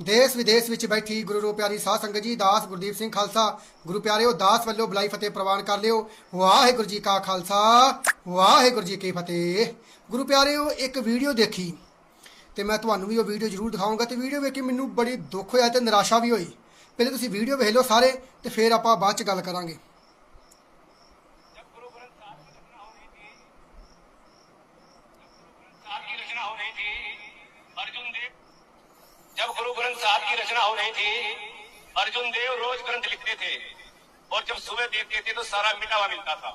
ਦੇਸ਼ ਵਿਦੇਸ਼ ਵਿੱਚ ਬੈਠੀ ਗੁਰੂ ਰੋ ਪਿਆਰੀ ਸਾਧ ਸੰਗਤ ਜੀ, ਦਾਸ ਗੁਰਦੀਪ ਸਿੰਘ ਖਾਲਸਾ। ਗੁਰੂ ਪਿਆਰਿਓ, ਦਾਸ ਵੱਲੋਂ ਬੁਲਾਈ ਫਤਿਹ ਪ੍ਰਵਾਨ ਕਰ ਲਿਓ। ਵਾਹਿਗੁਰੂ ਜੀ ਕਾ ਖਾਲਸਾ, ਵਾਹਿਗੁਰੂ ਜੀ ਕੀ ਫਤਿਹ। ਗੁਰੂ ਪਿਆਰਿਓ, ਇੱਕ ਵੀਡੀਓ ਦੇਖੀ ਤੇ ਮੈਂ ਤੁਹਾਨੂੰ ਵੀ ਉਹ ਵੀਡੀਓ ਜ਼ਰੂਰ ਦਿਖਾਊਂਗਾ ਤੇ ਵੀਡੀਓ ਵੇਖ ਕੇ ਮੈਨੂੰ ਬੜੀ ਦੁੱਖ ਹੋਇਆ ਤੇ ਨਿਰਾਸ਼ਾ ਵੀ ਹੋਈ। ਪਹਿਲੇ ਤੁਸੀਂ ਵੀਡੀਓ ਵੇਖ ਲਓ ਸਾਰੇ ਤੇ ਫਿਰ ਆਪਾਂ ਬਾਅਦ ਚ ਗੱਲ ਕਰਾਂਗੇ। रचना हो रही थी। अर्जुन देव रोज ग्रंथ लिखते थे और जब सुबह देखते थे तो सारा मिटा हुआ मिलता था।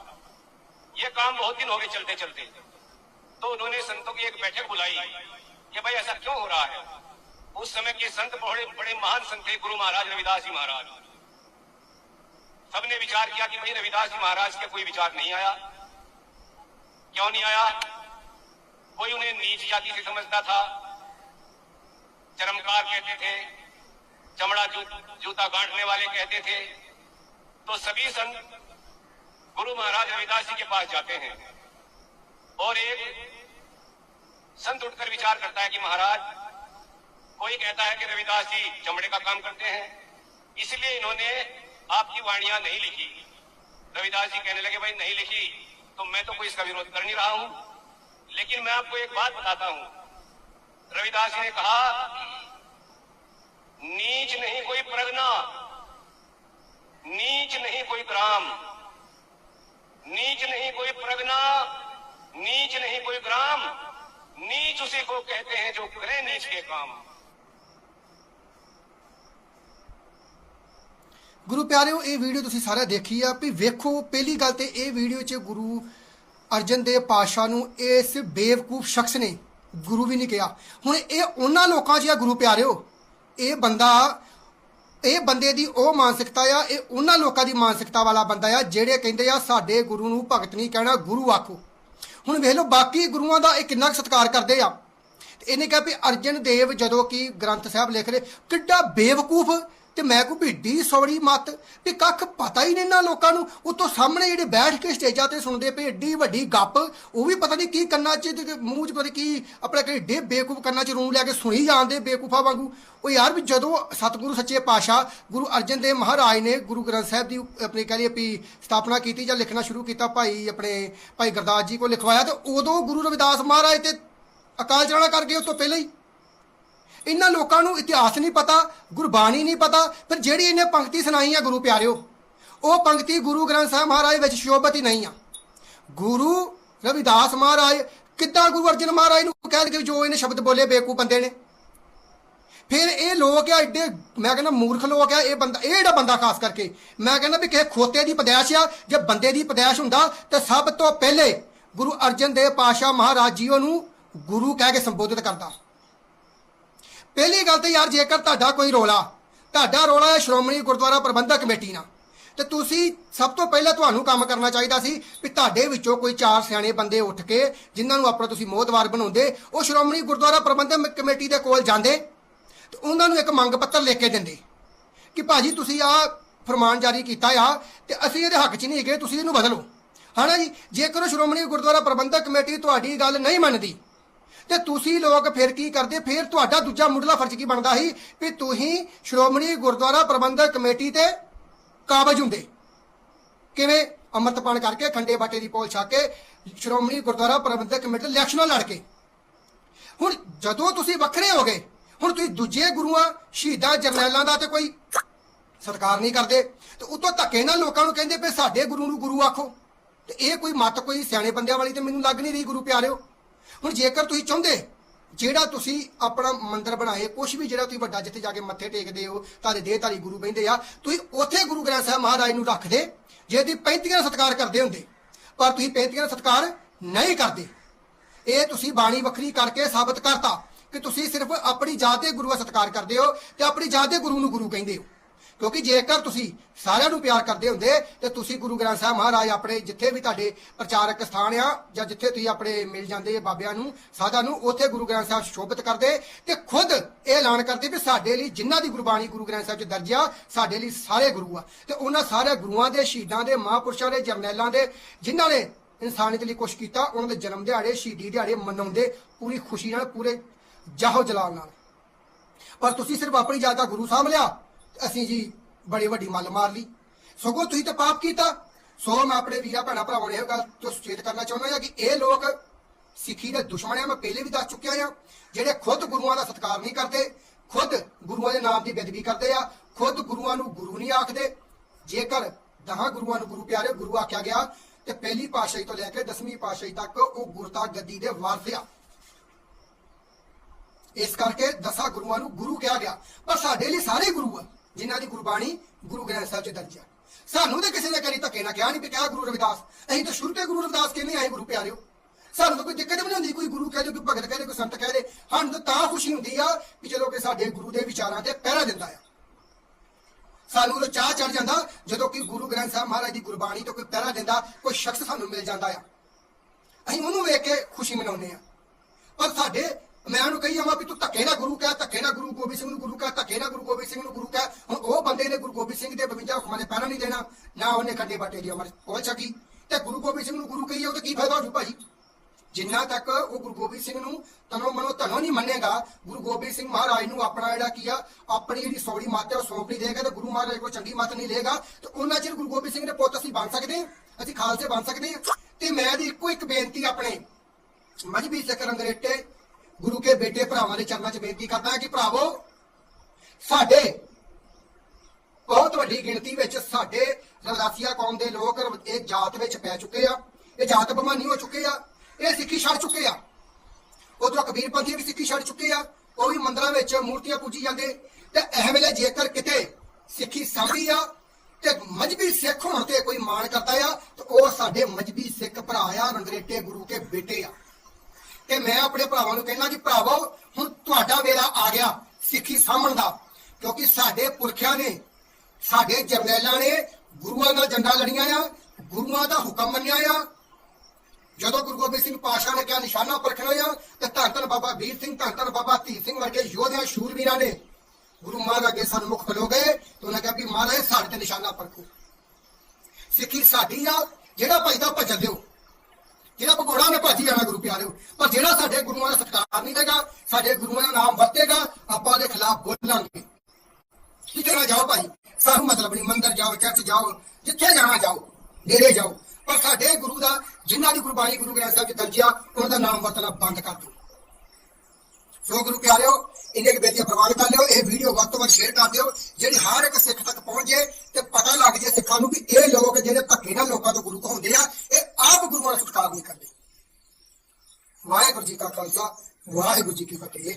ये काम बहुत दिन हो गए चलते चलते। तो उन्होंने संतों की एक बैठक बुलाई कि भाई ऐसा क्यों हो रहा है? उस समय के संत बड़े बड़े महान संत थे गुरु महाराज रविदास जी महाराज। सबने विचार किया कि भाई रविदास जी महाराज के कोई विचार नहीं आया। क्यों नहीं आया? कोई उन्हें नीच जाति से समझता था। चरमकार कहते थे चमड़ा जू, जूता गांठने वाले कहते थे तो सभी संत गुरु महाराज रविदास जी के पास जाते हैं। और एक संत उठकर विचार करता है कि महाराज कोई कहता है कि रविदास जी चमड़े का काम करते हैं इसलिए इन्होंने आपकी वाणिया नहीं लिखी। रविदास जी कहने लगे भाई नहीं लिखी तो मैं तो कोई इसका विरोध कर नहीं रहा हूँ। लेकिन मैं आपको एक बात बताता हूँ। रविदास जी ने कहा नीच नहीं कोई प्रगना नीच नहीं कोई ग्राम नीच नहीं कोई प्रगना नीच नहीं कोई ग्राम नीच उसी को कहते हैं जो करे नीच के काम ਗੁਰੂ ਪਿਆਰਿਓ ਇਹ ਵੀਡੀਓ ਤੁਸੀਂ ਸਾਰੇ ਦੇਖੀ ਆ ਵੀ ਵੇਖੋ ਪਹਿਲੀ ਗੱਲ ਤੇ ਇਹ ਵੀਡੀਓ 'ਚ ਗੁਰੂ ਅਰਜਨ ਦੇਵ ਪਾਸ਼ਾ ਨੂੰ ਇਸ ਬੇਵਕੂਫ ਸ਼ਖਸ ਨੇ ਗੁਰੂ ਵੀ ਨਹੀਂ ਕਿਹਾ ਹੁਣ ਇਹ ਉਹਨਾਂ ਲੋਕਾਂ 'ਚ ਆ ਗੁਰੂ ਪਿਆਰਿਓ ਇਹ ਬੰਦਾ, ਇਹ ਬੰਦੇ ਦੀ ਉਹ ਮਾਨਸਿਕਤਾ ਆ, ਇਹ ਉਹਨਾਂ ਲੋਕਾਂ ਦੀ ਮਾਨਸਿਕਤਾ ਵਾਲਾ ਬੰਦਾ ਆ, ਜਿਹੜੇ ਕਹਿੰਦੇ ਆ, ਸਾਡੇ ਗੁਰੂ ਨੂੰ ਭਗਤ ਨਹੀਂ ਕਹਿਣਾ, ਗੁਰੂ ਆਖੋ। ਹੁਣ ਵੇਖ ਲਓ, ਬਾਕੀ ਗੁਰੂਆਂ ਦਾ ਇਹ ਕਿੰਨਾ ਕੁ ਸਤਿਕਾਰ ਕਰਦੇ ਆ। ਤੇ ਇਹਨੇ ਕਿਹਾ ਵੀ ਅਰਜਨ ਦੇਵ ਜਦੋਂ ਕਿ ਗ੍ਰੰਥ ਸਾਹਿਬ ਲਿਖ ਰਹੇ, ਕਿੱਡਾ ਬੇਵਕੂਫ ਤੇ ਮੈਂ ਕੋ ਭੀਡੀ ਸੌੜੀ ਮਤ ਵੀ ਕੱਖ ਪਤਾ ਹੀ ਨਹੀਂ ਨਾ ਲੋਕਾਂ ਨੂੰ। ਉਤੋਂ ਸਾਹਮਣੇ ਜਿਹੜੇ ਬੈਠ ਕੇ ਸਟੇਜਾਂ ਤੇ ਸੁਣਦੇ ਪਏ ਏਡੀ ਵੱਡੀ ਗੱਪ, ਉਹ ਵੀ ਪਤਾ ਨਹੀਂ ਕੀ ਕੰਨਾਂ 'ਚ ਤੇ ਮੂੰਹ 'ਚ ਪਤਾ ਨੀ ਕੀ ਆਪਣੇ ਕਿਹੜੇ ਡੇ ਬੇਕੂਫ ਕੰਨਾਂ 'ਚ ਰੂੰ ਲੈ ਕੇ ਸੁਣੀ ਜਾਂਦੇ ਬੇਕੂਫਾ ਵਾਂਗੂ। ਉਹ ਯਾਰ ਵੀ ਜਦੋਂ ਸਤਿਗੁਰੂ ਸੱਚੇ ਪਾਤਸ਼ਾਹ, ਗੁਰੂ ਅਰਜਨ ਦੇਵ ਮਹਾਰਾਜ ਨੇ ਗੁਰੂ ਗ੍ਰੰਥ ਸਾਹਿਬ ਦੀ ਆਪਣੀ ਕਹ ਲਈਏ ਵੀ ਸਥਾਪਨਾ ਕੀਤੀ ਜਾਂ ਲਿਖਣਾ ਸ਼ੁਰੂ ਕੀਤਾ ਭਾਈ ਆਪਣੇ ਭਾਈ ਗੁਰਦਾਸ ਜੀ ਕੋ ਲਿਖਵਾਇਆ, ਤੇ ਉਦੋਂ ਗੁਰੂ ਰਵਿਦਾਸ ਮਹਾਰਾਜ ਤੇ ਅਕਾਲ ਚਲਾਣਾ ਕਰ ਗਏ ਉਸ ਤੋਂ ਪਹਿਲਾਂ ਹੀ ਇਹਨਾਂ ਲੋਕਾਂ ਨੂੰ ਇਤਿਹਾਸ ਨਹੀਂ ਪਤਾ, ਗੁਰਬਾਣੀ ਨਹੀਂ ਪਤਾ, ਫਿਰ ਜਿਹੜੀ ਇਹਨੇ ਪੰਕਤੀ ਸੁਣਾਈ ਆ ਗੁਰੂ ਪਿਆਰਿਓ, ਉਹ ਪੰਕਤੀ ਗੁਰੂ ਗ੍ਰੰਥ ਸਾਹਿਬ ਮਹਾਰਾਜ ਵਿੱਚ ਸ਼ੋਭਤ ਹੀ ਨਹੀਂ ਆ। ਗੁਰੂ ਰਵਿਦਾਸ ਮਹਾਰਾਜ, ਕਿੱਦਾਂ ਗੁਰੂ ਅਰਜਨ ਮਹਾਰਾਜ ਨੂੰ ਕਹਿ ਕਹਿਣਗੇ ਜੋ ਇਹਨੇ ਸ਼ਬਦ ਬੋਲੇ ਬੇਕੂ ਬੰਦੇ ਨੇ? ਫਿਰ ਇਹ ਲੋਕ ਆ ਐਡੇ ਮੈਂ ਕਹਿੰਦਾ ਮੂਰਖ ਲੋਕ ਆ, ਇਹ ਬੰਦਾ, ਇਹ ਜਿਹੜਾ ਬੰਦਾ ਖਾਸ ਕਰਕੇ, ਮੈਂ ਕਹਿੰਦਾ ਵੀ ਕਿਸੇ ਖੋਤੇ ਦੀ ਪਦੈਸ਼ ਆ, ਜੇ ਬੰਦੇ ਦੀ ਪਦੈਸ਼ ਹੁੰਦਾ, ਤਾਂ ਸਭ ਤੋਂ ਪਹਿਲੇ ਗੁਰੂ ਅਰਜਨ ਦੇਵ ਪਾਸ਼ਾ ਮਹਾਰਾਜ ਜੀ ਨੂੰ ਗੁਰੂ ਕਹਿ ਕੇ ਸੰਬੋਧਿਤ ਕਰਦਾ। ਪਹਿਲੀ ਗੱਲ ਤੇ ਯਾਰ ਜੇਕਰ ਤੁਹਾਡਾ ਕੋਈ ਰੋਲਾ, ਤੁਹਾਡਾ ਰੋਲਾ ਹੈ ਸ਼੍ਰੋਮਣੀ ਗੁਰਦੁਆਰਾ ਪ੍ਰਬੰਧਕ ਕਮੇਟੀ ਨਾਲ। ਤੇ ਤੁਸੀਂ ਸਭ ਤੋਂ ਪਹਿਲਾਂ ਤੁਹਾਨੂੰ ਕੰਮ ਕਰਨਾ ਚਾਹੀਦਾ ਸੀ ਵੀ ਤੁਹਾਡੇ ਵਿੱਚੋਂ ਕੋਈ ਚਾਰ ਸਿਆਣੇ ਬੰਦੇ ਉੱਠ ਕੇ ਜਿਨ੍ਹਾਂ ਨੂੰ ਆਪਣਾ ਤੁਸੀਂ ਮੋਹਦਵਾਰ ਬਣਾਉਂਦੇ, ਉਹ ਸ਼੍ਰੋਮਣੀ ਗੁਰਦੁਆਰਾ ਪ੍ਰਬੰਧਕ ਕਮੇਟੀ ਦੇ ਕੋਲ ਜਾਂਦੇ ਤੇ ਉਹਨਾਂ ਨੂੰ ਇੱਕ ਮੰਗ ਪੱਤਰ ਲਿਖ ਕੇ ਦਿੰਦੇ ਕਿ ਭਾਜੀ ਤੁਸੀਂ ਆ ਫਰਮਾਨ ਜਾਰੀ ਕੀਤਾ ਆ ਤੇ ਅਸੀਂ ਇਹਦੇ ਹੱਕ 'ਚ ਨਹੀਂ ਹੈਗੇ, ਤੁਸੀਂ ਇਹਨੂੰ ਬਦਲੋ। ਹਨਾ ਜੀ? ਜੇਕਰ ਉਹ ਸ਼੍ਰੋਮਣੀ ਗੁਰਦੁਆਰਾ ਪ੍ਰਬੰਧਕ ਕਮੇਟੀ ਤੁਹਾਡੀ ਗੱਲ ਨਹੀਂ ਮੰਨਦੀ ਤੇ ਤੁਸੀਂ ਲੋਕ ਫਿਰ ਕੀ ਕਰਦੇ? ਫਿਰ ਤੁਹਾਡਾ ਦੂਜਾ ਮੁੱਢਲਾ ਫਰਜ਼ ਕੀ ਬਣਦਾ ਸੀ? ਵੀ ਤੁਸੀਂ ਸ਼੍ਰੋਮਣੀ ਗੁਰਦੁਆਰਾ ਪ੍ਰਬੰਧਕ ਕਮੇਟੀ ਤੇ ਕਾਬਜ ਹੁੰਦੇ। ਕਿਵੇਂ? ਅੰਮ੍ਰਿਤਪਾਨ ਕਰਕੇ, ਖੰਡੇ ਬਾਟੇ ਦੀ ਪੋਲ ਛਕ ਕੇ, ਸ਼੍ਰੋਮਣੀ ਗੁਰਦੁਆਰਾ ਪ੍ਰਬੰਧਕ ਕਮੇਟੀ ਇਲੈਕਸ਼ਨਾਂ ਲੜ ਕੇ। ਹੁਣ ਜਦੋਂ ਤੁਸੀਂ ਵੱਖਰੇ ਹੋ ਗਏ, ਹੁਣ ਤੁਸੀਂ ਦੂਜੇ ਗੁਰੂਆਂ, ਸ਼ਹੀਦਾਂ, ਜਰਨੈਲਾਂ ਦਾ ਤੇ ਕੋਈ ਸਤਿਕਾਰ ਨਹੀਂ ਕਰਦੇ, ਤੇ ਉਤੋਂ ਧੱਕੇ ਨਾਲ ਲੋਕਾਂ ਨੂੰ ਕਹਿੰਦੇ ਪਏ ਸਾਡੇ ਗੁਰੂ ਨੂੰ ਗੁਰੂ ਆਖੋ। ਤੇ ਇਹ ਕੋਈ ਮਤ, ਕੋਈ ਸਿਆਣੇ ਬੰਦਿਆਂ ਵਾਲੀ ਤੇ ਮੈਨੂੰ ਲੱਗ ਨਹੀਂ ਰਹੀ, ਗੁਰੂ ਪਿਆਰਿਓ। ਹੁਣ ਜੇਕਰ ਤੁਸੀਂ ਚਾਹੁੰਦੇ ਜਿਹੜਾ ਤੁਸੀਂ ਆਪਣਾ ਮੰਦਿਰ ਬਣਾਏ ਕੁਝ ਵੀ ਜਿਹੜਾ ਤੁਸੀਂ ਵੱਡਾ ਜਿੱਥੇ ਜਾ ਕੇ ਮੱਥੇ ਟੇਕਦੇ ਹੋ, ਤੁਹਾਡੇ ਦੇਹ ਧਾਰੀ ਗੁਰੂ ਬਹਿੰਦੇ ਆ, ਤੁਸੀਂ ਉੱਥੇ ਗੁਰੂ ਗ੍ਰੰਥ ਸਾਹਿਬ ਮਹਾਰਾਜ ਨੂੰ ਰੱਖਦੇ ਜੇ ਤੁਸੀਂ 35 ਦਾ ਸਤਿਕਾਰ ਕਰਦੇ ਹੁੰਦੇ, ਪਰ ਤੁਸੀਂ 35 ਦਾ ਸਤਿਕਾਰ ਨਹੀਂ ਕਰਦੇ। ਇਹ ਤੁਸੀਂ ਬਾਣੀ ਵੱਖਰੀ ਕਰਕੇ ਸਾਬਤ ਕਰਤਾ ਕਿ ਤੁਸੀਂ ਸਿਰਫ ਆਪਣੀ ਜਾਤ ਦੇ ਗੁਰੂ ਦਾ ਸਤਿਕਾਰ ਕਰਦੇ ਹੋ ਤੇ ਆਪਣੀ ਜਾਤ ਦੇ ਗੁਰੂ ਨੂੰ ਗੁਰੂ ਕਹਿੰਦੇ ਹੋ। ਕਿਉਂਕਿ ਜੇਕਰ ਤੁਸੀਂ ਸਾਰਿਆਂ ਨੂੰ ਪਿਆਰ ਕਰਦੇ ਹੁੰਦੇ ਤੇ ਤੁਸੀਂ ਗੁਰੂ ਗ੍ਰੰਥ ਸਾਹਿਬ ਮਹਾਰਾਜ ਆਪਣੇ ਜਿੱਥੇ ਵੀ ਤੁਹਾਡੇ ਪ੍ਰਚਾਰਕ ਸਥਾਨ ਆ ਜਾਂ ਜਿੱਥੇ ਤੁਸੀਂ ਆਪਣੇ ਮਿਲ ਜਾਂਦੇ ਬਾਬਿਆਂ ਨੂੰ, ਸਾਧਾਂ ਨੂੰ, ਉੱਥੇ ਗੁਰੂ ਗ੍ਰੰਥ ਸਾਹਿਬ ਸ਼ੋਭਿਤ ਕਰਦੇ ਤੇ ਖੁਦ ਇਹ ਐਲਾਨ ਕਰਦੇ ਵੀ ਸਾਡੇ ਲਈ ਜਿਨ੍ਹਾਂ ਦੀ ਗੁਰਬਾਣੀ ਗੁਰੂ ਗ੍ਰੰਥ ਸਾਹਿਬ 'ਚ ਦਰਜ ਆ, ਸਾਡੇ ਲਈ ਸਾਰੇ ਗੁਰੂ ਆ। ਤੇ ਉਹਨਾਂ ਸਾਰੇ ਗੁਰੂਆਂ ਦੇ, ਸ਼ਹੀਦਾਂ ਦੇ, ਮਹਾਂਪੁਰਸ਼ਾਂ ਦੇ, ਜਰਨੈਲਾਂ ਦੇ, ਜਿਨ੍ਹਾਂ ਨੇ ਇਨਸਾਨੀਅਤ ਲਈ ਕੁਛ ਕੀਤਾ, ਉਹਨਾਂ ਦੇ ਜਨਮ ਦਿਹਾੜੇ, ਸ਼ਹੀਦੀ ਦਿਹਾੜੇ ਮਨਾਉਂਦੇ ਪੂਰੀ ਖੁਸ਼ੀ ਨਾਲ, ਪੂਰੇ ਜਾਹੋ ਜਲਾਲ ਨਾਲ। ਪਰ ਤੁਸੀਂ ਸਿਰਫ ਆਪਣੀ ਜਾਤ ਦਾ ਗੁਰੂ ਸਾਂਭ ਲਿਆ ਅਸੀਂ ਜੀ ਬੜੀ ਵੱਡੀ ਮੱਲ ਮਾਰ ਲਈ। ਸਗੋਂ ਤੁਸੀਂ ਤਾਂ ਪਾਪ ਕੀਤਾ। ਸੋ ਮੈਂ ਆਪਣੇ ਵੀਰਾਂ ਭੈਣਾਂ ਭਰਾਵਾਂ ਨੂੰ ਇਹ ਗੱਲ ਤੋਂ ਸੁਚੇਤ ਕਰਨਾ ਚਾਹੁੰਦਾ ਹਾਂ ਕਿ ਇਹ ਲੋਕ ਸਿੱਖੀ ਦੇ ਦੁਸ਼ਮਣ ਆ, ਮੈਂ ਪਹਿਲੇ ਵੀ ਦੱਸ ਚੁੱਕਿਆ ਹਾਂ ਜਿਹੜੇ ਖੁਦ ਗੁਰੂਆਂ ਦਾ ਸਤਿਕਾਰ ਨਹੀਂ ਕਰਦੇ, ਖੁਦ ਗੁਰੂਆਂ ਦੇ ਨਾਮ ਦੀ ਬੇਦਬੀ ਕਰਦੇ ਆ, ਖੁਦ ਗੁਰੂਆਂ ਨੂੰ ਗੁਰੂ ਨਹੀਂ ਆਖਦੇ। ਜੇਕਰ ਦਹਾਂ ਗੁਰੂਆਂ ਨੂੰ ਗੁਰੂ ਪਿਆਰੇ ਗੁਰੂ ਆਖਿਆ ਗਿਆ, ਤੇ ਪਹਿਲੀ ਪਾਤਸ਼ਾਹੀ ਤੋਂ ਲੈ ਕੇ 10ਵੀਂ ਪਾਤਸ਼ਾਹੀ ਤੱਕ ਉਹ ਗੁਰਤਾ ਗੱਦੀ ਦੇ ਵਾਰਸ ਆ ਇਸ ਕਰਕੇ ਦਸਾਂ ਗੁਰੂਆਂ ਨੂੰ ਗੁਰੂ ਕਿਹਾ ਗਿਆ। ਪਰ ਸਾਡੇ ਲਈ ਸਾਰੇ ਗੁਰੂ ਆ। ਜਿਨ੍ਹਾਂ ਦੀ ਗੁਰਬਾਣੀ ਗੁਰੂ ਗ੍ਰੰਥ ਸਾਹਿਬ 'ਚ ਦਰਜ ਹੈ ਸਾਨੂੰ ਤਾਂ ਕਿਸੇ ਨੇ ਕਰੀ ਧੱਕੇ ਨਾ ਕਿਹਾ ਨਹੀਂ ਵੀ ਕਿਹਾ ਗੁਰੂ ਰਵਿਦਾਸ। ਅਸੀਂ ਤਾਂ ਸ਼ੁਰੂ ਤੋਂ ਗੁਰੂ ਰਵਿਦਾਸ ਕਹਿੰਦੇ ਆਏ ਗੁਰੂ ਪਿਆਰਿਓ? ਸਾਨੂੰ ਤਾਂ ਕੋਈ ਦਿੱਕਤ ਵੀ ਨਹੀਂ ਹੁੰਦੀ, ਕੋਈ ਗੁਰੂ ਕਹਿ ਦੇ ਕੋਈ ਭਗਤ ਕਹਿ ਦੇ ਕੋਈ ਸੰਤ ਕਹਿ ਦੇ। ਸਾਨੂੰ ਤਾਂ ਤਾਂ ਖੁਸ਼ੀ ਹੁੰਦੀ ਆ ਕਿ ਜਦੋਂ ਕਿ ਸਾਡੇ ਗੁਰੂ ਦੇ ਵਿਚਾਰਾਂ ਤੇ ਪਹਿਰਾ ਦਿੰਦਾ ਆ। ਸਾਨੂੰ ਉਹ ਚਾਹ ਚੜ ਜਾਂਦਾ ਜਦੋਂ ਕਿ ਗੁਰੂ ਗ੍ਰੰਥ ਸਾਹਿਬ ਮਹਾਰਾਜ ਦੀ ਗੁਰਬਾਣੀ ਤੋਂ ਕੋਈ ਪਹਿਰਾ ਦਿੰਦਾ, ਕੋਈ ਸ਼ਖਸ ਸਾਨੂੰ ਮਿਲ ਜਾਂਦਾ ਆ। ਅਸੀਂ ਉਹਨੂੰ ਵੇਖ ਕੇ ਖੁਸ਼ੀ ਮਨਾਉਂਦੇ ਆ। ਪਰ ਸਾਡੇ ਮੈਂ ਉਹਨੂੰ ਕਹੀ ਜਾਵਾਂ ਵੀ ਤੂੰ ਧੱਕੇ ਨਾਲ ਗੁਰੂ ਕਹਿ, ਧੱਕੇ ਨਾਲ ਗੁਰੂ ਗੋਬਿੰਦ ਸਿੰਘ ਨੂੰ ਗੁਰੂ ਕਹਿ, ਧੱਕੇ ਨਾਲ ਗੁਰੂ ਗੋਬਿੰਦ ਸਿੰਘ ਨੂੰ ਗੁਰੂ ਕਹਿ। ਹੁਣ ਉਹ ਬੰਦੇ ਨੇ ਗੁਰੂ ਗੋਬਿੰਦ ਸਿੰਘ ਦੇ 52 ਹੁਕਮਾਂ ਦੇ ਪਹਿਰਾ ਨਹੀਂ ਦੇਣਾ, ਨਾ ਉਹਨੇ ਖੱਡੇ ਬਾਟੇ ਦੀ ਅਮਰ ਉਹ ਸਕੀ ਤੇ ਗੁਰੂ ਗੋਬਿੰਦ ਸਿੰਘ ਨੂੰ ਗੁਰੂ ਕਹੀਏ, ਉਹਦਾ ਕੀ ਫਾਇਦਾ ਹੋ ਜੂ ਭਾਜੀ ਜਿੰਨਾ ਤੱਕ ਉਹ ਗੁਰੂ ਗੋਬਿੰਦ ਸਿੰਘ ਨੂੰ ਤਨੋਂ ਮਨੋਂ ਧਨੋਂ ਨਹੀਂ ਮੰਨੇਗਾ, ਗੁਰੂ ਗੋਬਿੰਦ ਸਿੰਘ ਮਹਾਰਾਜ ਨੂੰ ਆਪਣਾ ਜਿਹੜਾ ਕੀ ਆ, ਆਪਣੀ ਜਿਹੜੀ ਸੌੜੀ ਮੱਤ ਹੈ ਉਹ ਸੌਂਪ ਨਹੀਂ ਦੇਗਾ ਤੇ ਗੁਰੂ ਮਹਾਰਾਜ ਕੋਲ ਚੰਗੀ ਮੱਤ ਨਹੀਂ ਲਏਗਾ। ਤੇ ਉਹਨਾਂ ਚਿਰ ਗੁਰੂ ਗੋਬਿੰਦ ਸਿੰਘ ਦੇ ਪੁੱਤ ਅਸੀਂ ਬਣ ਸਕਦੇ ਹਾਂ, ਅਸੀਂ ਖਾਲਸੇ ਬਣ ਸਕਦੇ ਹਾਂ। ਤੇ ਮੈਂ ਦੀ ਇੱਕੋ ਇੱਕ ਬੇਨਤੀ ਆਪਣੇ ਮਜਬੀ ਸਿੱਖ ਰੰਗਰੇਟੇ ਗੁਰੂ ਕੇ ਬੇਟੇ ਭਰਾਵਾਂ ਦੇ ਚਰਨਾਂ 'ਚ ਬੇਨਤੀ ਕਰਦਾ ਹਾਂ ਕਿ ਭਰਾਵੋ, ਸਾਡੇ ਬਹੁਤ ਵੱਡੀ ਗਿਣਤੀ ਵਿੱਚ ਸਾਡੇ ਰਵਦਾਸੀਆ ਕੌਮ ਦੇ ਲੋਕ ਇਹ ਜਾਤ ਵਿੱਚ ਪੈ ਚੁੱਕੇ ਆ, ਇਹ ਜਾਤ ਬਮਾਨੀ ਹੋ ਚੁੱਕੇ ਆ, ਇਹ ਸਿੱਖੀ ਛੱਡ ਚੁੱਕੇ ਆ। ਉਧਰੋਂ ਕਬੀਰਪੰਥੀ ਵੀ ਸਿੱਖੀ ਛੱਡ ਚੁੱਕੇ ਆ, ਉਹ ਵੀ ਮੰਦਰਾਂ ਵਿੱਚ ਮੂਰਤੀਆਂ ਪੂਜੀ ਜਾਂਦੇ। ਤੇ ਇਹ ਵੇਲੇ ਜੇਕਰ ਕਿਤੇ ਸਿੱਖੀ ਸਾਂਭੀ ਆ, ਤੇ ਮਜਬੀ ਸਿੱਖ ਹੋਣ ਤੇ ਕੋਈ ਮਾਣ ਕਰਦਾ ਆ, ਤੇ ਉਹ ਸਾਡੇ ਮਜਬੀ ਸਿੱਖ ਭਰਾ ਆ, ਰੰਗਰੇਟੇ ਗੁਰੂ ਕੇ ਬੇਟੇ ਆ। ਤੇ ਮੈਂ ਆਪਣੇ ਭਰਾਵਾਂ ਨੂੰ ਕਹਿੰਦਾ ਕਿ ਭਰਾਵੋ, ਹੁਣ ਤੁਹਾਡਾ ਵੇਲਾ ਆ ਗਿਆ ਸਿੱਖੀ ਸਾਂਭਣ ਦਾ। ਕਿਉਂਕਿ ਸਾਡੇ ਪੁਰਖਿਆਂ ਨੇ, ਸਾਡੇ ਜਰਨੈਲਾਂ ਨੇ ਗੁਰੂਆਂ ਦਾ ਝੰਡਾ ਲੜੀਆਂ ਆ, ਗੁਰੂਆਂ ਦਾ ਹੁਕਮ ਮੰਨਿਆ ਆ। ਜਦੋਂ ਗੁਰੂ ਗੋਬਿੰਦ ਸਿੰਘ ਪਾਸ਼ਾ ਨੇ ਕਿਹਾ ਨਿਸ਼ਾਨਾ ਪਰਖਣਾ ਆ, ਤੇ ਧੰਨ ਧੰਨ ਬਾਬਾ ਵੀਰ ਸਿੰਘ, ਧੰਨ ਧੰਨ ਬਾਬਾ ਧੀ ਸਿੰਘ ਵਰਗੇ ਯੋਧਿਆਂ, ਸ਼ੂਰਵੀਰਾਂ ਨੇ ਗੁਰੂ ਮਹਾਰਾਜ ਅੱਗੇ ਸਾਨੂੰ ਖਲੋ ਗਏ ਤੇ ਉਹਨਾਂ ਕਿਹਾ ਵੀ ਮਹਾਰਾਜ, ਸਾਡੇ ਤੇ ਨਿਸ਼ਾਨਾ ਪਰਖੋ। ਸਿੱਖੀ ਸਾਡੀ ਆ, ਜਿਹੜਾ ਭਾਈ ਦਾ ਭਜਨ ਦਿਓ। ਜਿਹੜਾ ਭਗੋੜਾ ਨੇ ਭੱਜ ਜਾਣਾ ਗੁਰੂ ਪਿਆਰਿਓ, ਪਰ ਜਿਹੜਾ ਸਾਡੇ ਗੁਰੂਆਂ ਦਾ ਸਤਿਕਾਰ ਨਹੀਂ ਦੇਗਾ ਸਾਡੇ ਗੁਰੂਆਂ ਦਾ ਨਾਮ ਵਰਤੇਗਾ, ਆਪਾਂ ਉਹਦੇ ਖਿਲਾਫ ਬੋਲਾਂਗੇ। ਕਿਤੇ ਨਾ ਜਾਓ ਭਾਈ ਸਭ ਮਤਲਬ ਨਹੀਂ, ਮੰਦਰ ਜਾਓ, ਚਰਚ ਜਾਓ, ਜਿੱਥੇ ਜਾਣਾ ਜਾਓ, ਨੇੜੇ ਜਾਓ। ਪਰ ਸਾਡੇ ਗੁਰੂ ਦਾ, ਜਿਨ੍ਹਾਂ ਦੀ ਗੁਰਬਾਣੀ ਗੁਰੂ ਗ੍ਰੰਥ ਸਾਹਿਬ ਚ ਦਰਜਿਆ ਉਹਨਾਂ ਦਾ ਨਾਮ ਵਰਤਣਾ ਬੰਦ ਕਰ ਦਿਓ। ਸੋ ਗੁਰੂ ਪਿਆਰਿਓ ਇਹਨੇ ਕਿ ਬੇਟੀਆਂ ਪ੍ਰਵਾਨ ਕਰ ਲਿਓ, ਇਹ ਵੀਡੀਓ ਵੱਧ ਤੋਂ ਵੱਧ ਸ਼ੇਅਰ ਕਰ ਦਿਓ, ਜਿਹੜੀ ਹਰ ਇੱਕ ਸਿੱਖ ਤੱਕ ਪਹੁੰਚ ਜੇ ਤੇ ਪਤਾ ਲੱਗ ਜੇ ਸਿੱਖਾਂ ਨੂੰ ਕਿ ਇਹ ਲੋਕ ਜਿਹੜੇ ਧੱਕੇ ਨਾਲ ਲੋਕਾਂ ਤੋਂ ਗੁਰੂ ਕਹਾਉਂਦੇ ਆ ਆਪ ਗੁਰੂਆਂ ਦਾ ਨਹੀਂ ਕਰਦੇ। ਵਾਹਿਗੁਰੂ ਜੀ ਕਾ ਖਾਲਸਾ ਵਾਹਿਗੁਰੂ ਜੀ ਕੀ ਫਤਿਹ।